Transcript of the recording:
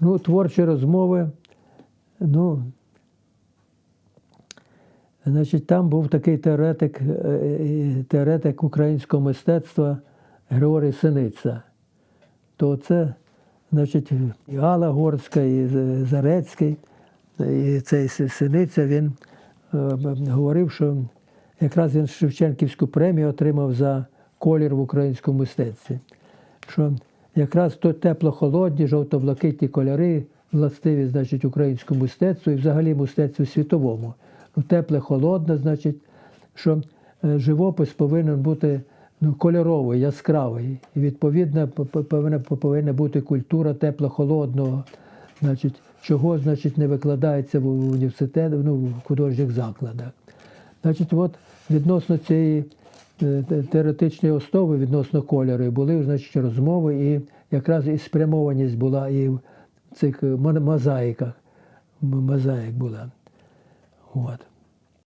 Ну, творчі розмови. Ну, значить, там був такий теоретик, е, е, теоретик українського мистецтва Григорій Синиця. То це, значить, і Алла Горська, і Зарецький, і цей Синиця, він е, говорив, що якраз він Шевченківську премію отримав за колір в українському мистецтві. Що якраз то тепло-холодні, жовто-блакитні кольори властиві, значить, українському мистецтву і взагалі мистецтву світовому. Ну, тепле, холодне, значить, що е, живопис повинен бути ну, кольоровий, яскравий. І відповідно повинна, повинна бути культура тепло-холодного, значить, чого значить, не викладається в університетах, ну, в художніх закладах. Значить, от відносно цієї е, те- теоретичної основи, відносно кольору, були значить, розмови, і якраз і спрямованість була і в цих е, мозаїках. Мозаїк була. От.